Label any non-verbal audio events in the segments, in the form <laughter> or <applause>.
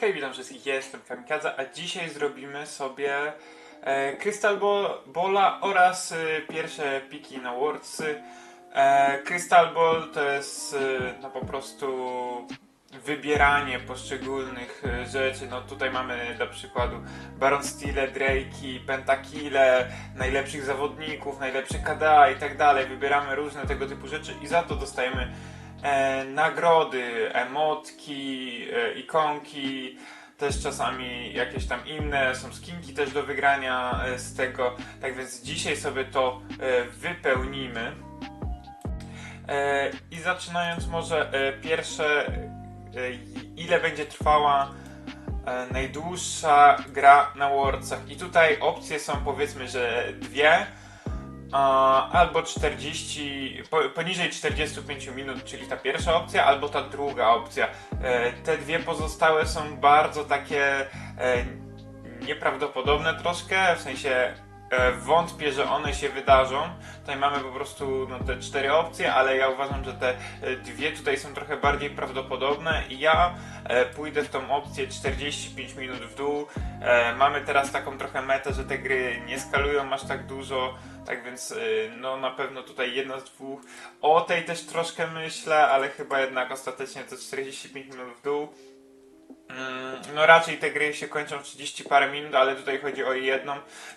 Hej, witam wszystkich, jestem Kamikadza, a dzisiaj zrobimy sobie e, Crystal Balla oraz e, pierwsze piki na Worldsy. E, Crystal Ball to jest e, no po prostu wybieranie poszczególnych e, rzeczy. No tutaj mamy dla przykładu Baron Steel, Drake'i, Pentakile, najlepszych zawodników, najlepsze KDA i tak dalej. Wybieramy różne tego typu rzeczy i za to dostajemy e, nagrody, emotki, e, ikonki, też czasami jakieś tam inne, są skinki też do wygrania e, z tego. Tak więc dzisiaj sobie to e, wypełnimy. E, I zaczynając może e, pierwsze, e, ile będzie trwała e, najdłuższa gra na Worldsach. I tutaj opcje są powiedzmy, że dwie. Albo 40, po, poniżej 45 minut, czyli ta pierwsza opcja, albo ta druga opcja. E, te dwie pozostałe są bardzo takie e, nieprawdopodobne troszkę, w sensie e, wątpię, że one się wydarzą. Tutaj mamy po prostu no, te cztery opcje, ale ja uważam, że te dwie tutaj są trochę bardziej prawdopodobne i ja pójdę w tą opcję 45 minut w dół. Mamy teraz taką trochę metę, że te gry nie skalują aż tak dużo, tak więc y, no na pewno tutaj jedna z dwóch. O tej też troszkę myślę, ale chyba jednak ostatecznie to 45 minut w dół. Mm, No raczej te gry się kończą w 30 parę minut, ale tutaj chodzi o jedną.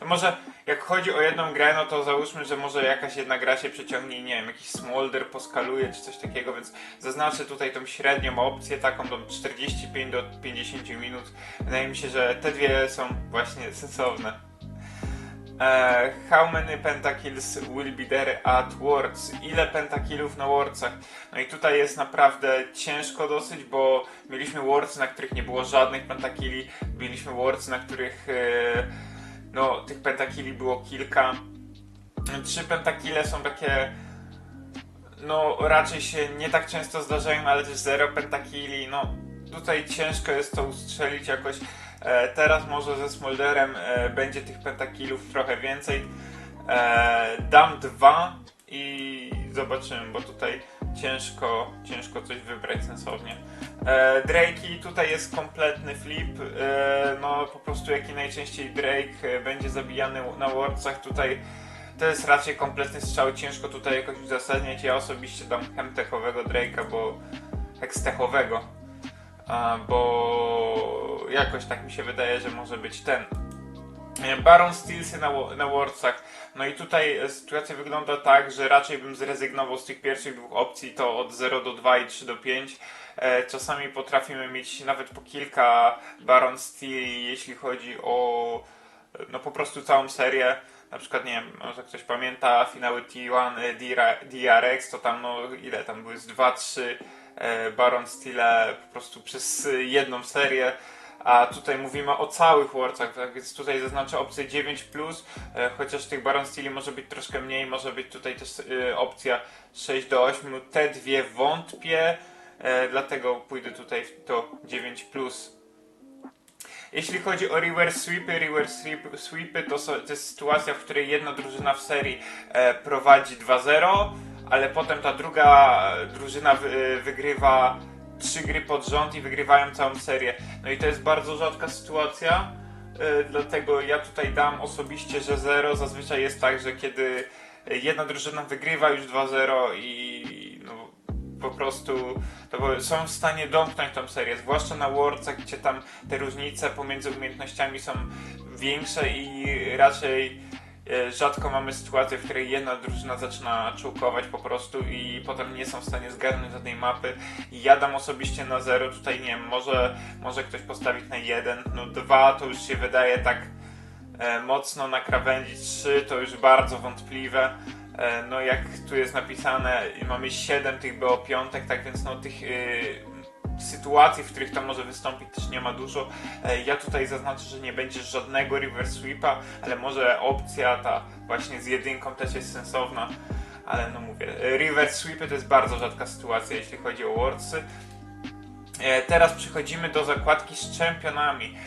Może jak chodzi o jedną grę, no to załóżmy, że może jakaś jedna gra się przeciągnie i nie wiem, jakiś smolder poskaluje czy coś takiego, więc zaznaczę tutaj tą średnią opcję, taką do 45 do 50 minut. Wydaje mi się, że te dwie są właśnie sensowne. E, how many pentakills will be there at Worlds? Ile pentakillów na Worldsach? No i tutaj jest naprawdę ciężko dosyć, bo mieliśmy Worlds, na których nie było żadnych pentakili, mieliśmy Worlds, na których e, no, tych pentakili było kilka. Trzy pentakile są takie no raczej się nie tak często zdarzają, ale też zero pentakili, no tutaj ciężko jest to ustrzelić jakoś. E, teraz może ze Smolderem e, będzie tych pentakilów trochę więcej. E, dam dwa i zobaczymy, bo tutaj ciężko, ciężko coś wybrać sensownie. E, tutaj jest kompletny flip. No po prostu jaki najczęściej Drake będzie zabijany na Worldsach tutaj to jest raczej kompletny strzał, ciężko tutaj jakoś uzasadniać. Ja osobiście dam hemtechowego Drake'a, bo hextechowego, bo jakoś tak mi się wydaje, że może być ten. E, Baron Steelsy na, na Worldsach. No i tutaj e, sytuacja wygląda tak, że raczej bym zrezygnował z tych pierwszych dwóch opcji, to od 0 do 2 i 3 do 5. E, Czasami potrafimy mieć nawet po kilka Baron Steel, jeśli chodzi o no po prostu całą serię. Na przykład, nie wiem, może ktoś pamięta finały T1 e, DRA- DRX, to tam no ile tam były z 2-3 e, Baron Steele po prostu przez e, jedną serię. A tutaj mówimy o całych Worldsach, tak więc tutaj zaznaczę opcję 9, e, chociaż tych Baron Steeli może być troszkę mniej, może być tutaj też e, opcja 6 do 8. Te dwie wątpię, e, dlatego pójdę tutaj w to 9. Jeśli chodzi o reverse sweepy, reverse sweep, sweepy to, są, to jest sytuacja, w której jedna drużyna w serii e, prowadzi 2-0, ale potem ta druga drużyna wy, wygrywa trzy gry pod rząd i wygrywają całą serię. No i to jest bardzo rzadka sytuacja, e, dlatego ja tutaj dam osobiście, że 0 zazwyczaj jest tak, że kiedy jedna drużyna wygrywa już 2-0 i no, po prostu to są w stanie domknąć tą serię, zwłaszcza na Worldsach, gdzie tam te różnice pomiędzy umiejętnościami są większe i raczej e, rzadko mamy sytuację, w której jedna drużyna zaczyna czułkować po prostu i potem nie są w stanie zgarnąć żadnej mapy. Ja dam osobiście na zero, tutaj nie wiem, może, może ktoś postawić na jeden, no dwa to już się wydaje tak e, mocno na krawędzi, trzy to już bardzo wątpliwe. E, No jak tu jest napisane, mamy 7 tych BO piątek, tak więc no tych y, sytuacji, w których to może wystąpić też nie ma dużo. E, Ja tutaj zaznaczę, że nie będzie żadnego reverse sweepa, ale może opcja ta właśnie z jedynką też jest sensowna. Ale no mówię, reverse sweepy to jest bardzo rzadka sytuacja, jeśli chodzi o Worldsy. E, Teraz przechodzimy do zakładki z czempionami.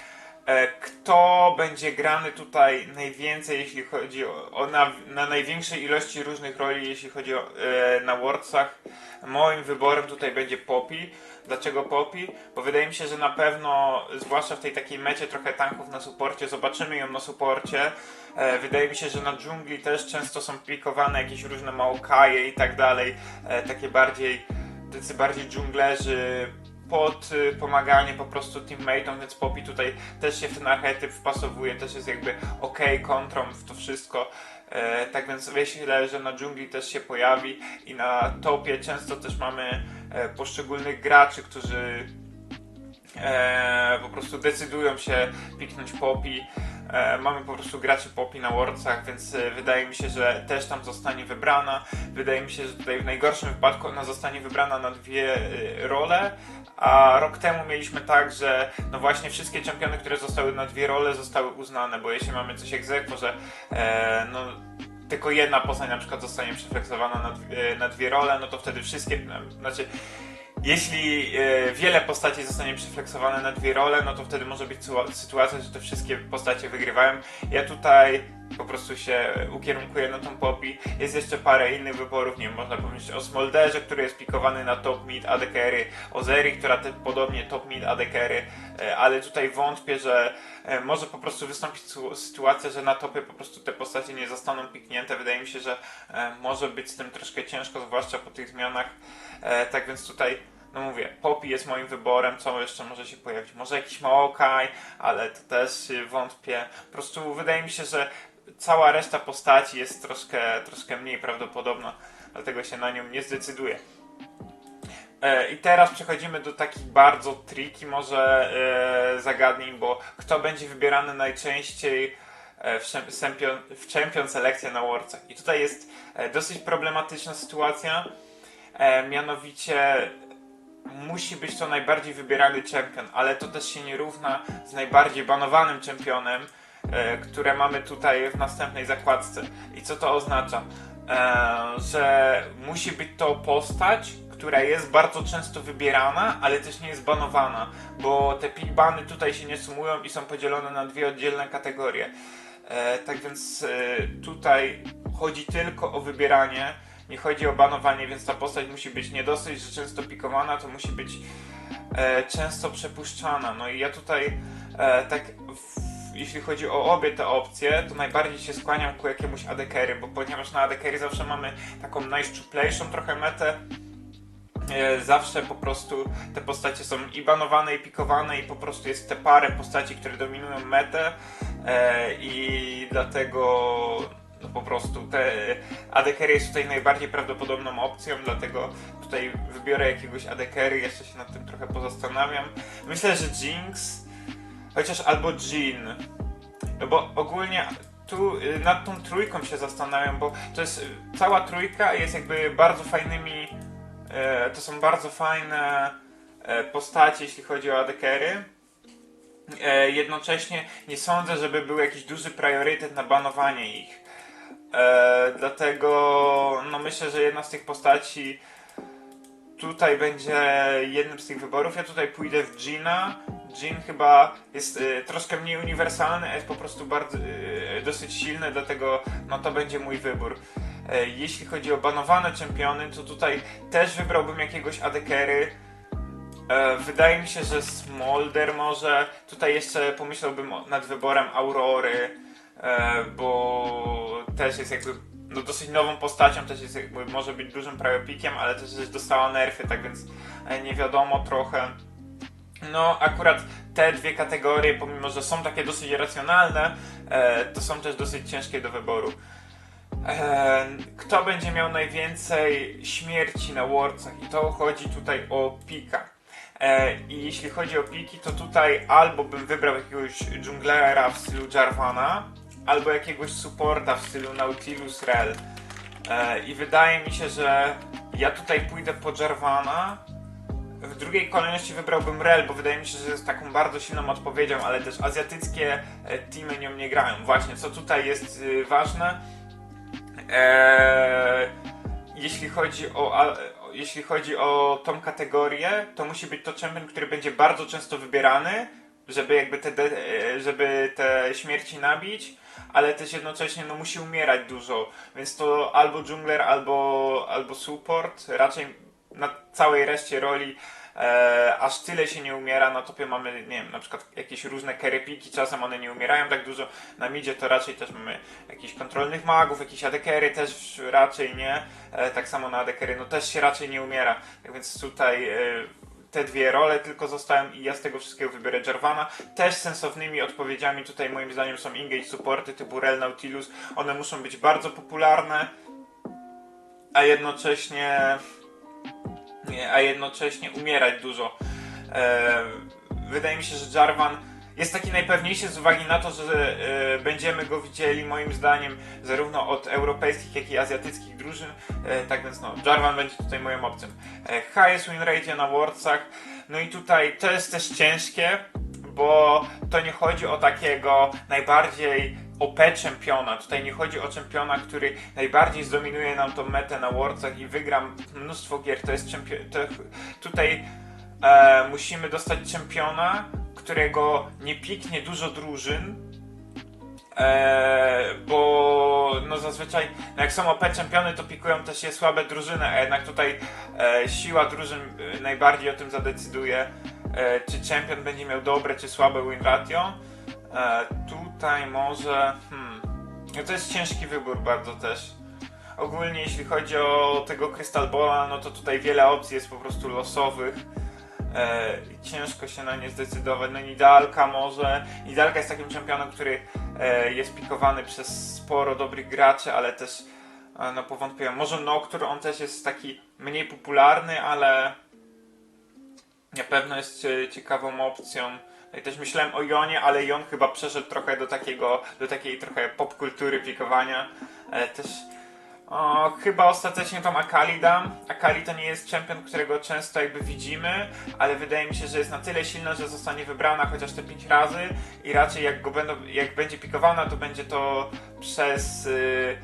E, Kto będzie grany tutaj najwięcej, jeśli chodzi o, o na, na największej ilości różnych roli, jeśli chodzi o e, na Worldsach? Moim wyborem tutaj będzie Poppy. Dlaczego Poppy? Bo wydaje mi się, że na pewno, zwłaszcza w tej takiej mecie trochę tanków na suporcie, zobaczymy ją na suporcie. E, wydaje mi się, że na dżungli też często są pikowane jakieś różne maokaje i tak dalej. E, takie bardziej, tacy bardziej dżunglerzy pod y, pomaganie po prostu teammateom, więc Poppy tutaj też się w ten archetyp wpasowuje, też jest jakby ok kontrą w to wszystko. E, tak więc myślę, że na dżungli też się pojawi i na topie często też mamy poszczególnych graczy, którzy e, po prostu decydują się piknąć Poppy. E, mamy po prostu graczy Poppy na Worldsach, więc e, wydaje mi się, że też tam zostanie wybrana. Wydaje mi się, że tutaj w najgorszym wypadku ona zostanie wybrana na dwie e, role, a rok temu mieliśmy tak, że no właśnie wszystkie czempiony, które zostały na dwie role zostały uznane, bo jeśli mamy coś egzekwo, że e, no tylko jedna postać na przykład zostanie przefleksowana na, dwie- na dwie role, no to wtedy wszystkie, znaczy jeśli e, wiele postaci zostanie przefleksowane na dwie role, no to wtedy może być sytua- sytuacja, że te wszystkie postacie wygrywają. Ja tutaj po prostu się ukierunkuję na tą Poppy. Jest jeszcze parę innych wyborów, nie wiem, można powiedzieć o Smolderze, który jest pikowany na top mid AD carry, o Zeri, która też podobnie top mid AD carry, e, ale tutaj wątpię, że e, może po prostu wystąpić sytuacja, że na topie po prostu te postacie nie zostaną piknięte. Wydaje mi się, że e, może być z tym troszkę ciężko, zwłaszcza po tych zmianach. Tak więc tutaj no mówię, Poppy jest moim wyborem, co jeszcze może się pojawić? Może jakiś Maokai, ale to też wątpię. Po prostu wydaje mi się, że cała reszta postaci jest troszkę, troszkę mniej prawdopodobna, dlatego się na nią nie zdecyduję. E, I teraz przechodzimy do takich bardzo tricky może e, zagadnień, bo kto będzie wybierany najczęściej e, w, sempion- w Champion selekcję na Worldsach. I tutaj jest dosyć problematyczna sytuacja, mianowicie musi być to najbardziej wybierany czempion, ale to też się nie równa z najbardziej banowanym czempionem, e, które mamy tutaj w następnej zakładce. I co to oznacza? E, że musi być to postać, która jest bardzo często wybierana, ale też nie jest banowana, bo te pickbany tutaj się nie sumują i są podzielone na dwie oddzielne kategorie. E, tak więc e, tutaj chodzi tylko o wybieranie, nie chodzi o banowanie, więc ta postać musi być nie dosyć, że często pikowana, to musi być e, często przepuszczana. No i ja tutaj e, tak jeśli chodzi o obie te opcje, to najbardziej się skłaniam ku jakiemuś adekery, bo ponieważ na adekery zawsze mamy taką najszczuplejszą trochę metę, e, zawsze po prostu te postacie są i banowane, i pikowane, i po prostu jest te parę postaci, które dominują metę e, i dlatego no po prostu te AD jest tutaj najbardziej prawdopodobną opcją, dlatego tutaj wybiorę jakiegoś AD jeszcze się nad tym trochę pozastanawiam. Myślę, że Jinx, chociaż albo Jean, bo ogólnie tu y, nad tą trójką się zastanawiam, bo to jest y, cała trójka jest jakby bardzo fajnymi, e, to są bardzo fajne postacie, jeśli chodzi o adekery. Jednocześnie nie sądzę, żeby był jakiś duży priorytet na banowanie ich. Dlatego no myślę, że jedna z tych postaci tutaj będzie jednym z tych wyborów. Ja tutaj pójdę w Gina. Jean chyba jest e, troszkę mniej uniwersalny, jest po prostu bardzo, e, dosyć silny, dlatego no to będzie mój wybór. E, jeśli chodzi o banowane czempiony, to tutaj też wybrałbym jakiegoś adekery. E, wydaje mi się, że Smolder może. Tutaj jeszcze pomyślałbym nad wyborem Aurory, e, bo też jest jakby no, dosyć nową postacią, też jest jakby, może być dużym priopikiem, ale też dostała nerfy, tak więc nie wiadomo trochę. No, akurat te dwie kategorie, pomimo że są takie dosyć racjonalne, e, to są też dosyć ciężkie do wyboru. E, kto będzie miał najwięcej śmierci na Worldsach? I to chodzi tutaj o pika. E, I jeśli chodzi o piki, to tutaj albo bym wybrał jakiegoś dżunglera w stylu Jarvana, albo jakiegoś supporta w stylu Nautilus Rel. I wydaje mi się, że ja tutaj pójdę po Jarvana. W drugiej kolejności wybrałbym Rel, bo wydaje mi się, że jest taką bardzo silną odpowiedzią, ale też azjatyckie e, teamy nią nie grają. Właśnie, co tutaj jest y, ważne, Eee, jeśli chodzi o, a, jeśli chodzi o tą kategorię, to musi być to champion, który będzie bardzo często wybierany, żeby jakby te, de, e, żeby te śmierci nabić, ale też jednocześnie no, musi umierać dużo, więc to albo jungler, albo, albo support, raczej na całej reszcie roli e, aż tyle się nie umiera. Na topie mamy, nie wiem, na przykład jakieś różne kerepiki, czasem one nie umierają tak dużo. Na midzie to raczej też mamy jakichś kontrolnych magów, jakieś adekery też raczej nie. E, tak samo na adekery, no też się raczej nie umiera. Tak więc tutaj e, te dwie role tylko zostają i ja z tego wszystkiego wybiorę Jarvana. Też sensownymi odpowiedziami tutaj moim zdaniem są engage supporty typu Rel Nautilus. One muszą być bardzo popularne, a jednocześnie nie, a jednocześnie umierać dużo. E, wydaje mi się, że Jarvan jest taki najpewniejszy z uwagi na to, że e, będziemy go widzieli moim zdaniem zarówno od europejskich, jak i azjatyckich drużyn. E, tak więc no, Jarvan będzie tutaj moją opcją. Highest win rate na Worldsach. No i tutaj to jest też ciężkie, bo to nie chodzi o takiego najbardziej OP czempiona. Tutaj nie chodzi o czempiona, który najbardziej zdominuje nam tą metę na Worldsach i wygram mnóstwo gier. To jest czempion. Tutaj e, musimy dostać czempiona, którego nie piknie dużo drużyn. E, bo no zazwyczaj no jak są OP czempiony to pikują też je słabe drużyny, a jednak tutaj e, siła drużyn e, najbardziej o tym zadecyduje e, czy czempion będzie miał dobre czy słabe win ratio. E, tutaj może hmm, no to jest ciężki wybór bardzo też. Ogólnie jeśli chodzi o tego Crystal Balla, no to tutaj wiele opcji jest po prostu losowych. E, ciężko się na nie zdecydować. No Nidalka może. Nidalka jest takim czempionem, który e, jest pikowany przez sporo dobrych graczy, ale też e, no powątpiłem. Może Noctur, on też jest taki mniej popularny, ale na pewno jest e, ciekawą opcją. I też myślałem o Jonie, ale Jon chyba przeszedł trochę do takiego, do takiej trochę popkultury pikowania. E, też o, chyba ostatecznie tą Akali dam. Akali to nie jest czempion, którego często jakby widzimy, ale wydaje mi się, że jest na tyle silna, że zostanie wybrana chociaż te 5 razy i raczej jak, go będą, jak będzie pikowana, to będzie to przez y,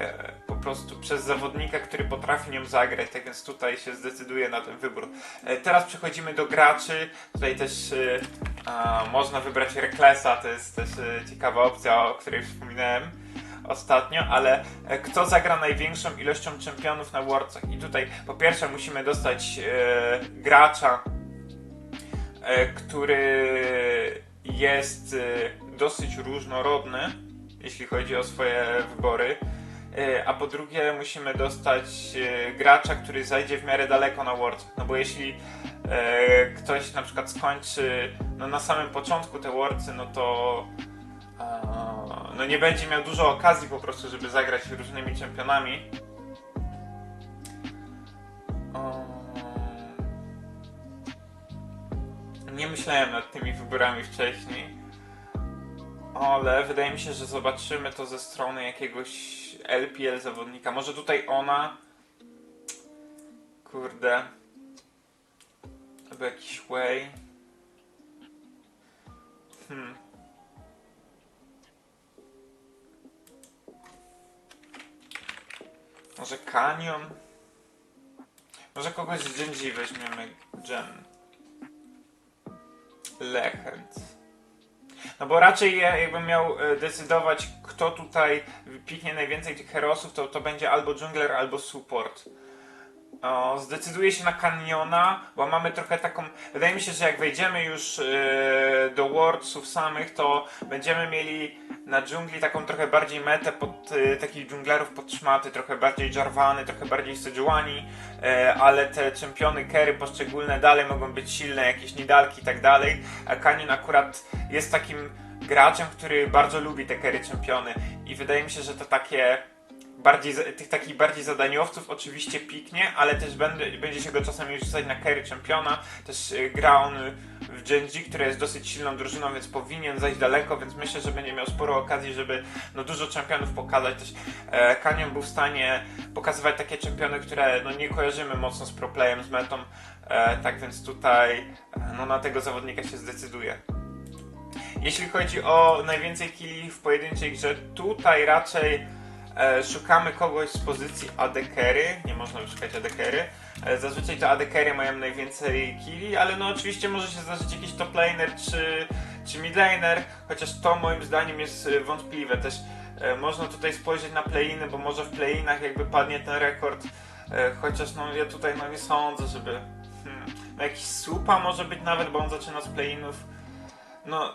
e, po prostu przez zawodnika, który potrafi nią zagrać, tak więc tutaj się zdecyduje na ten wybór. E, teraz przechodzimy do graczy. Tutaj też y, a, można wybrać Reklesa, to jest też y, ciekawa opcja, o której wspominałem ostatnio, ale e, kto zagra największą ilością czempionów na Worldsach? I tutaj po pierwsze musimy dostać e, gracza, e, który jest e, dosyć różnorodny, jeśli chodzi o swoje wybory. E, A po drugie musimy dostać e, gracza, który zajdzie w miarę daleko na Worlds. No bo jeśli e, ktoś na przykład skończy no, na samym początku te Worldsy, no to no nie będzie miał dużo okazji po prostu, żeby zagrać różnymi czempionami. Nie myślałem nad tymi wyborami wcześniej, ale wydaje mi się, że zobaczymy to ze strony jakiegoś LPL zawodnika. Może tutaj ona. Kurde. Albo jakiś way. Hmm. Może Canyon? Może kogoś z Gen G weźmiemy. Gen. Lechent. No bo raczej ja jakbym miał e, decydować, kto tutaj piknie najwięcej tych herosów, to to będzie albo jungler, albo support. O, zdecyduję się na Canyona, bo mamy trochę taką. Wydaje mi się, że jak wejdziemy już e, do Worldsów samych, to będziemy mieli na dżungli taką trochę bardziej metę pod e, takich dżunglerów pod szmaty, trochę bardziej Jarvany, trochę bardziej Sejuani, e, ale te czempiony Kery poszczególne dalej mogą być silne, jakieś nidalki i tak dalej. A Canyon akurat jest takim graczem, który bardzo lubi te Kery czempiony i wydaje mi się, że to takie bardziej, tych takich bardziej zadaniowców oczywiście piknie, ale też będę, będzie się go czasami rzucać na carry czempiona. Też y, gra on w Gen G, która jest dosyć silną drużyną, więc powinien zajść daleko, więc myślę, że będzie miał sporo okazji, żeby no, dużo czempionów pokazać. Też e, Canyon był w stanie pokazywać takie czempiony, które no, nie kojarzymy mocno z proplayem, z metą, e, tak więc tutaj e, no, na tego zawodnika się zdecyduje. Jeśli chodzi o najwięcej killi w pojedynczej grze, tutaj raczej e, szukamy kogoś z pozycji AD carry. Nie można szukać AD carry. E, zazwyczaj to AD carry mają najwięcej killi, ale no oczywiście może się zdarzyć jakiś top laner czy, czy mid laner, chociaż to moim zdaniem jest e, wątpliwe. Też e, można tutaj spojrzeć na playiny, bo może w playinach jakby padnie ten rekord, e, chociaż no ja tutaj no nie sądzę, żeby... Hmm. no jakiś Supa może być nawet, bo on zaczyna z play-inów. No,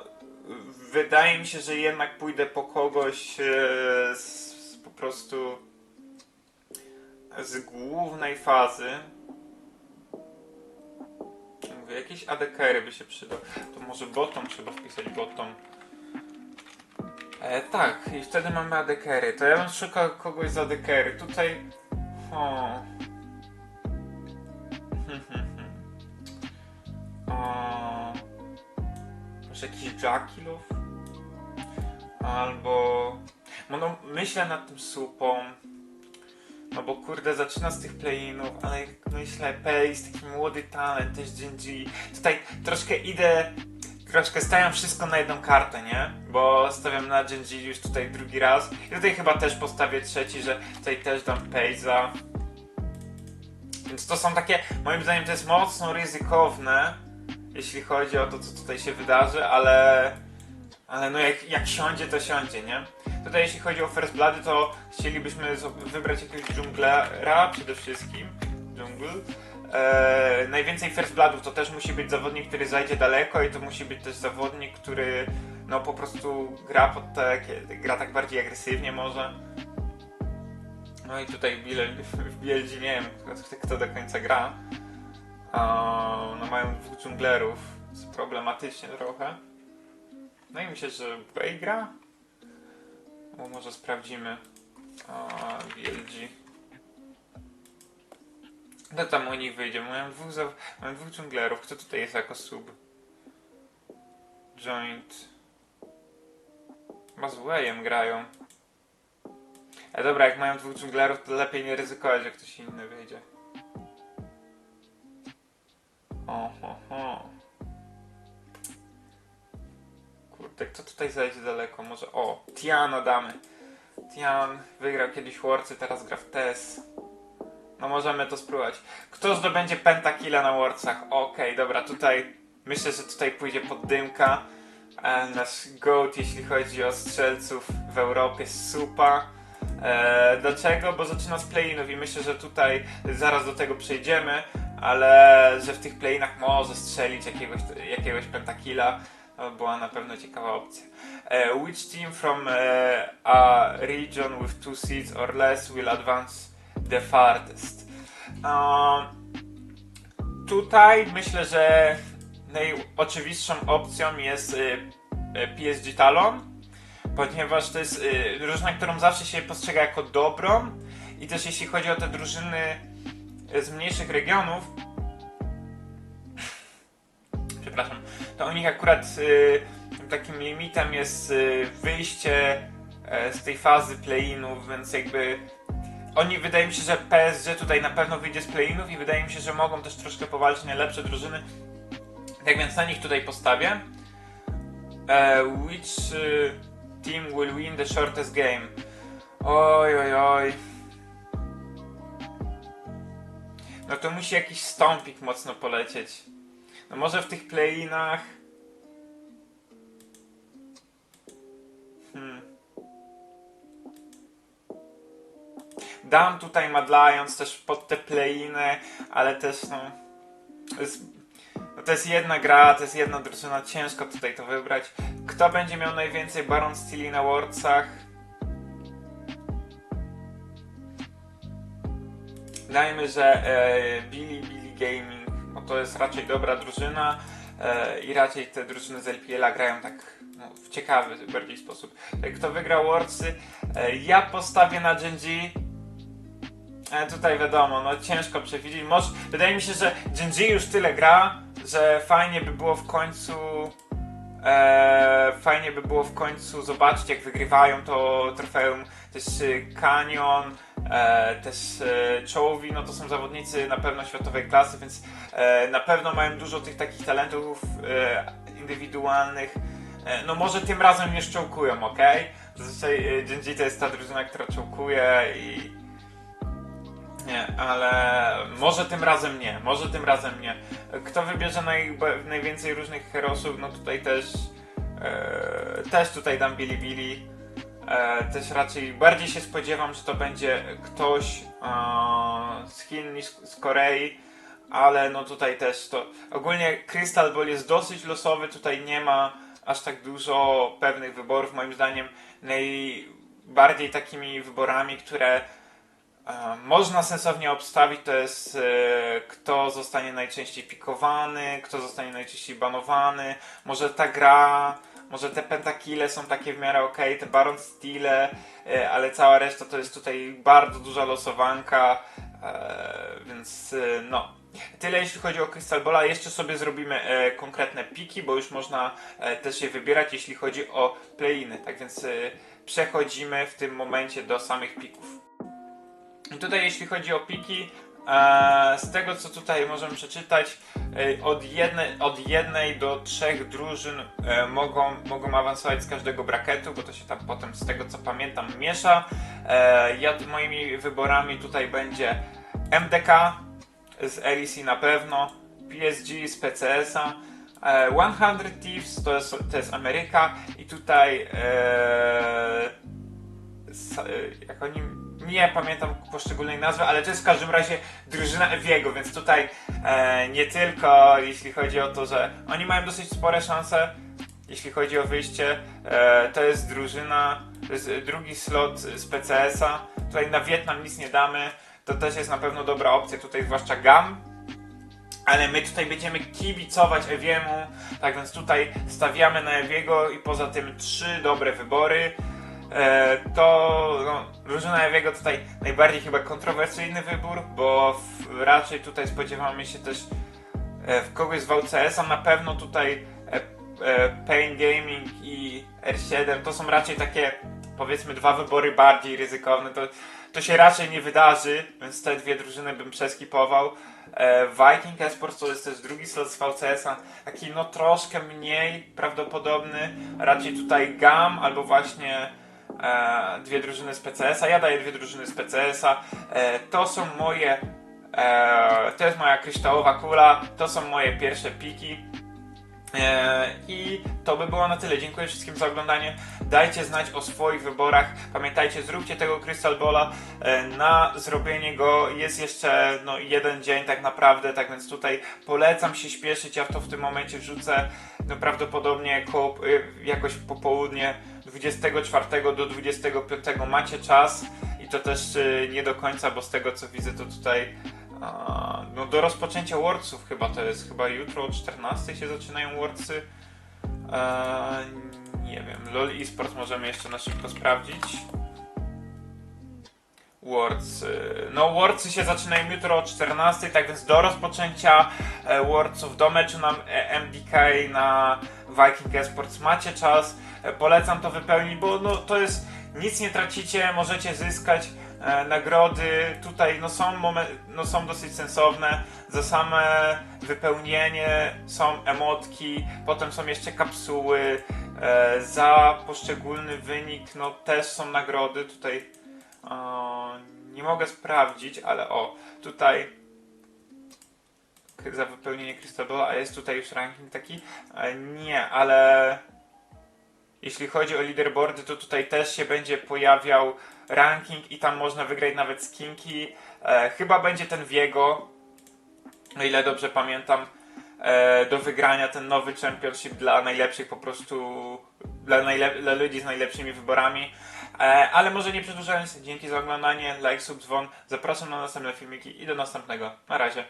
wydaje mi się, że jednak pójdę po kogoś e, z, z po prostu z głównej fazy. Mówię, jakieś ADKR by się przydał. To może bottom trzeba wpisać bottom. E, tak, i wtedy mamy ADKR-y. To ja bym szukał kogoś z ADKR-y. Tutaj... O. <laughs> o. Może jakiś Jackilow? Albo... No, no, myślę nad tym supą. No bo kurde, zaczyna z tych play-inów, ale jak myślę, Pace, taki młody talent, też Genji. Tutaj troszkę idę, troszkę stawiam wszystko na jedną kartę, nie? Bo stawiam na Genji już tutaj drugi raz. I tutaj chyba też postawię trzeci, że tutaj też dam Pace'a. Więc to są takie, moim zdaniem to jest mocno ryzykowne, jeśli chodzi o to, co tutaj się wydarzy, ale... Ale no jak, jak siądzie, to siądzie, nie? Tutaj jeśli chodzi o First Bloody, to chcielibyśmy wybrać jakiegoś dżunglera przede wszystkim. Dżungl. Eee, najwięcej First Bloodów to też musi być zawodnik, który zajdzie daleko i to musi być też zawodnik, który no po prostu gra pod takie, gra tak bardziej agresywnie może. No i tutaj <laughs> w Bieldzie nie wiem kto, kto do końca gra. No mają dwóch dżunglerów, jest problematycznie trochę. No i myślę, że Way gra. Bo może sprawdzimy. BLG. No tam u nich wyjdzie. Mają dwóch, za... Mają dwóch dżunglerów. Kto tutaj jest jako sub? Joint. Chyba z Wayem grają. E dobra, jak mają dwóch dżunglerów, to lepiej nie ryzykować, że ktoś inny wyjdzie. Oho, ho. Kurde, kto tutaj zajdzie daleko? Może. O, Tiana damy. Tian wygrał kiedyś Worcy, teraz gra w TES. No możemy to spróbować. Kto zdobędzie pentakilla na Worcach? Okej, dobra, tutaj myślę, że tutaj pójdzie pod dymka. E, nasz GOAT, jeśli chodzi o strzelców w Europie, Supa. E, dlaczego? Bo zaczyna z play-inów i myślę, że tutaj zaraz do tego przejdziemy, ale że w tych play-inach może strzelić jakiegoś, jakiegoś pentakilla. To była na pewno ciekawa opcja. E, which team from e, a region with two seats or less will advance the farthest? Um, tutaj myślę, że najoczywistszą opcją jest PSG Talon, ponieważ to jest drużyna, którą zawsze się postrzega jako dobrą i też jeśli chodzi o te drużyny z mniejszych regionów, przepraszam, to u nich akurat y, takim limitem jest y, wyjście e, z tej fazy play-inów, więc jakby oni wydaje mi się, że PSG tutaj na pewno wyjdzie z play-inów i wydaje mi się, że mogą też troszkę powalczyć najlepsze drużyny. Tak więc na nich tutaj postawię. E, which team will win the shortest game? Oj, oj, oj. No to musi jakiś stąpik mocno polecieć. No może w tych play-inach. Hmm. Dam tutaj Mad Lions też pod te play-iny, ale też no. To jest, no to jest jedna gra, to jest jedna drużyna, ciężko tutaj to wybrać. Kto będzie miał najwięcej Baron Steely na Worldsach? Dajmy, że e, Billy Billy Gaming, no to jest raczej dobra drużyna e, i raczej te drużyny z LPL-a grają tak no, w ciekawy bardziej sposób. Tak, Kto wygrał Worldsy? E, ja postawię na Genji. E, tutaj wiadomo, no ciężko przewidzieć. Może, wydaje mi się, że Genji już tyle gra, że fajnie by było w końcu e, fajnie by było w końcu zobaczyć jak wygrywają to trofeum też y, Canyon, e, też e, no to są zawodnicy na pewno światowej klasy, więc e, na pewno mają dużo tych takich talentów e, indywidualnych. E, no może tym razem nie szczołkują, ok? Zazwyczaj e, Genji to jest ta drużyna, która czołkuje i ale może tym razem nie, może tym razem nie. Kto wybierze naj, najwięcej różnych herosów, no tutaj też e, też tutaj dam Billy Billy. E, też raczej bardziej się spodziewam, że to będzie ktoś e, z Chin niż z Korei, ale no tutaj też to. Ogólnie Crystal Ball jest dosyć losowy, tutaj nie ma aż tak dużo pewnych wyborów. Moim zdaniem najbardziej takimi wyborami, które można sensownie obstawić, to jest e, kto zostanie najczęściej pikowany, kto zostanie najczęściej banowany, może ta gra, może te pentakile są takie w miarę ok, te Baron Stile, e, ale cała reszta to jest tutaj bardzo duża losowanka, e, więc e, no. Tyle jeśli chodzi o Crystal Balla. Jeszcze sobie zrobimy e, konkretne piki, bo już można e, też je wybierać, jeśli chodzi o play-iny. Tak więc e, przechodzimy w tym momencie do samych pików. Tutaj jeśli chodzi o piki, e, z tego co tutaj możemy przeczytać, e, od, jednej, od jednej do trzech drużyn e, mogą, mogą awansować z każdego braketu, bo to się tam potem z tego co pamiętam miesza. Ja moimi wyborami tutaj będzie MDK z LEC na pewno, PSG z PCS-a, e, 100 Thieves to jest, to jest Ameryka i tutaj jak oni nie pamiętam poszczególnej nazwy, ale to jest w każdym razie drużyna Eviego, więc tutaj e, nie tylko jeśli chodzi o to, że oni mają dosyć spore szanse, jeśli chodzi o wyjście, e, to jest drużyna, to jest drugi slot z PCS-a, tutaj na Wietnam nic nie damy, to też jest na pewno dobra opcja, tutaj zwłaszcza GAM, ale my tutaj będziemy kibicować Ewiemu, tak więc tutaj stawiamy na Ewiego i poza tym trzy dobre wybory. E, to no, drużyna Ewiego tutaj najbardziej chyba kontrowersyjny wybór, bo w, raczej tutaj spodziewamy się też e, w kogoś z VCS-a, na pewno tutaj e, Pain Gaming i R7 to są raczej takie powiedzmy dwa wybory bardziej ryzykowne, to, to się raczej nie wydarzy, więc te dwie drużyny bym przeskipował. Viking Esports to jest też drugi slot z VCS-a, taki no troszkę mniej prawdopodobny, raczej tutaj GAM albo właśnie e, dwie drużyny z PCS-a, ja daję dwie drużyny z PCS-a, e, to są moje, e, to jest moja kryształowa kula, to są moje pierwsze piki. E, I to by było na tyle. Dziękuję wszystkim za oglądanie. Dajcie znać o swoich wyborach. Pamiętajcie, zróbcie tego Crystal Balla. E, Na zrobienie go jest jeszcze no, jeden dzień tak naprawdę, tak więc tutaj polecam się śpieszyć. Ja w to w tym momencie wrzucę no, prawdopodobnie koło, e, jakoś po południe 24 do 25 macie czas i to też e, nie do końca, bo z tego co widzę to tutaj no do rozpoczęcia Wordsów chyba to jest, chyba jutro o 14 się zaczynają Wordsy. Eee, nie wiem, LOL eSports możemy jeszcze na szybko sprawdzić. Words. y, No, Wordsy się zaczynają jutro o 14, tak więc do rozpoczęcia e, Wordsów, do meczu na e, MDK na Viking Esports macie czas. E, Polecam to wypełnić, bo no, to jest nic nie tracicie, możecie zyskać e, nagrody. Tutaj no, są, momen- no, są dosyć sensowne. Za same wypełnienie są emotki, potem są jeszcze kapsuły. E, za poszczególny wynik no, też są nagrody. Tutaj o, nie mogę sprawdzić, ale o, tutaj za wypełnienie Crystal a jest tutaj już ranking taki? E, Nie, ale jeśli chodzi o leaderboardy, to tutaj też się będzie pojawiał ranking i tam można wygrać nawet skinki. E, chyba będzie ten Viego, o ile dobrze pamiętam, e, do wygrania ten nowy championship dla najlepszych po prostu, dla, najlep- dla ludzi z najlepszymi wyborami. Ale może nie przedłużając, dzięki za oglądanie, like, sub, dzwon, zapraszam na następne filmiki i do następnego. Na razie.